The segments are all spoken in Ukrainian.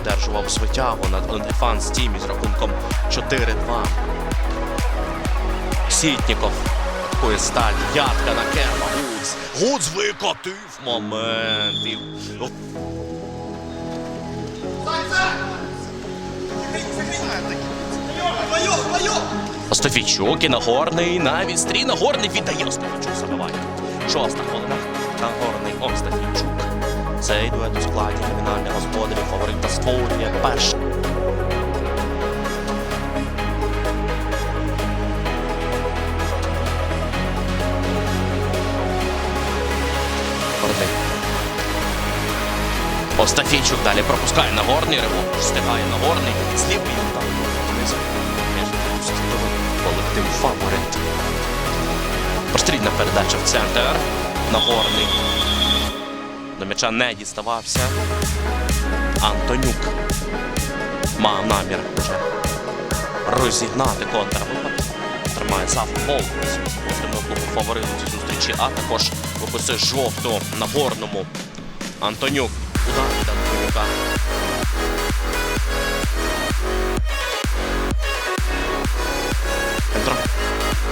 Одержував свитягу над Ондефанс Тімі з рахунком 4-2. Сітніков атакує сталь. Ядка на Керма. Гудз. Гудз викотив момент. І... Остафійчук і Нагорний на відстрій. Нагорний віддає Остафійчук забиває. Шоста хвилина. Нагорний Остафійчук. Цей дует у складі номінальних господарів фаворита створює перший. Остафійчук далі пропускає Нагорний. Ривок встигає Нагорний. Сліпий удар. Внизу. Колектив фаворит. Прострільна передача в центр. Нагорний. До м'яча не діставався. Антонюк мав намір вже розігнати контрвипад. Тримає сам гол фавориту зустрічі, а також виписує жовту на горному. Антонюк. Удар від Антонюка.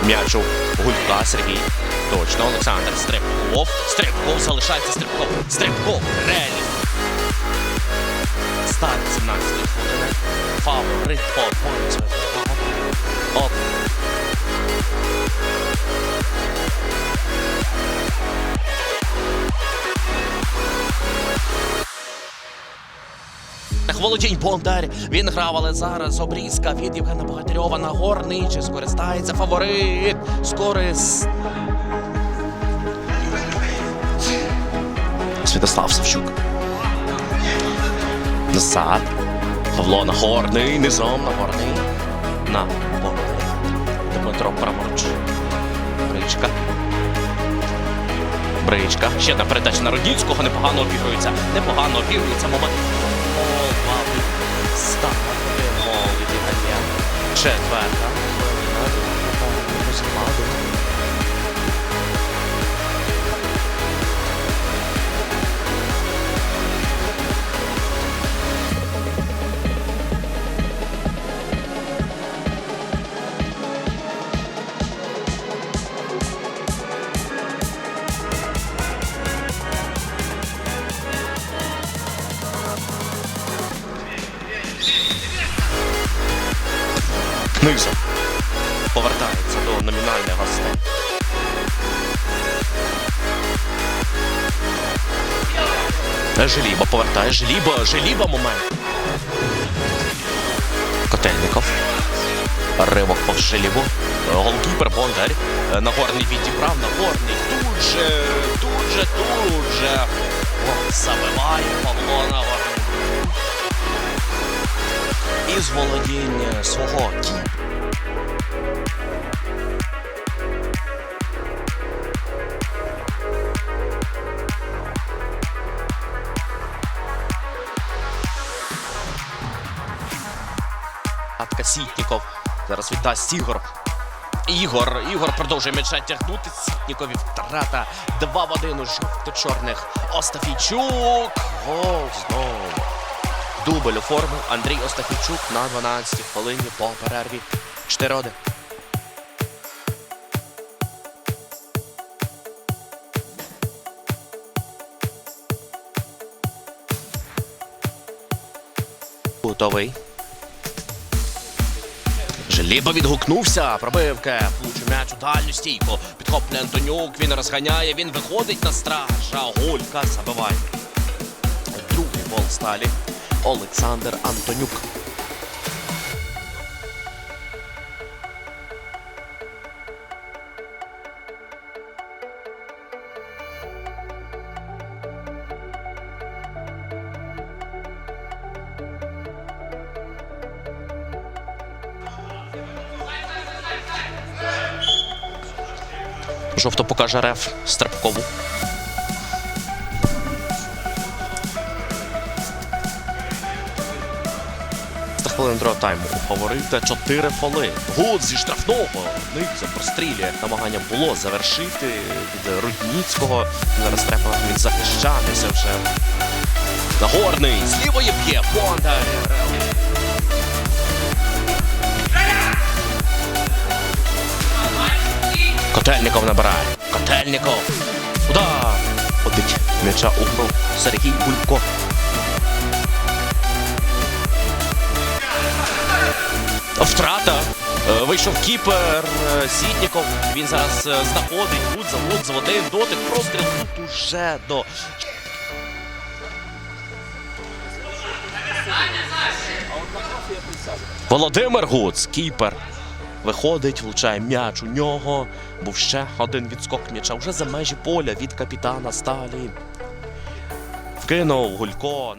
М'яч у Гулька Сергій. Точно Олександр Стрибков. Стрибков залишається Стрибков. Стрибков. Релі. Старт 17 хвилини. Фаворит подвоїть Володінь Бондар. Він грав, але зараз обрізка від Євгена Богатирьова на горний. Чи скористається фаворит? Скорис. Святослав Савчук. Назад. Павло Нагорний. Низом Нагорний. На Бондар. Дмитро Праморч. Бричка. Бричка. Ще одна передача на Родінського. Непогано обігрується. Непогано обігрується момент. Мабуть, ставити гол від. Четверта. Низом. Повертається до номінальних гостей. Желіба повертає. Желіба, Желіба момент. Котельников. Ривок повз Желібу. Голкіпер Бондар. Е, Нагорний відібрав. Нагорний тут же, тут же, тут же. Забиває Павло Нагорний. Із свого кіпа. Атка Сітніков. Зараз віддасть Ігор. Ігор. Ігор продовжує м'яча тягнути. Сітнікові втрата. 2 в 1 у жовто-чорних. Остафійчук. Гол знову. Дубль оформив Андрій Остафійчук на 12 хвилині по перерві. 4-1. Готовий. Желіба відгукнувся, пробивка, влучив м'яч у дальню стійку. Підхоплює Антонюк, він розганяє, він виходить на страж, а Гулька забиває. Другий гол сталі. Олександр Антонюк. Жовто покаже реф Стрибкову. Хвилин другого тайму. Фаворита 4 фоли. Гуд зі штрафного. Никса прострілює. Намагання було завершити від Рудніцького. Зараз треба він захищатися вже. Нагорний. З лівої б'є. Бондар. Котельников набирає. Котельников. Удар. Ходить м'яча у гру. Сергій Булько. Втрата. Е, Вийшов кіпер е, Сітніков. Він зараз е, знаходить Гудза, Гудза в один дотик. Простріл тут уже до. Володимир Гуц, кіпер. Виходить, влучає м'яч у нього. Був ще один відскок м'яча вже за межі поля від капітана Сталі. Вкинув Гулько.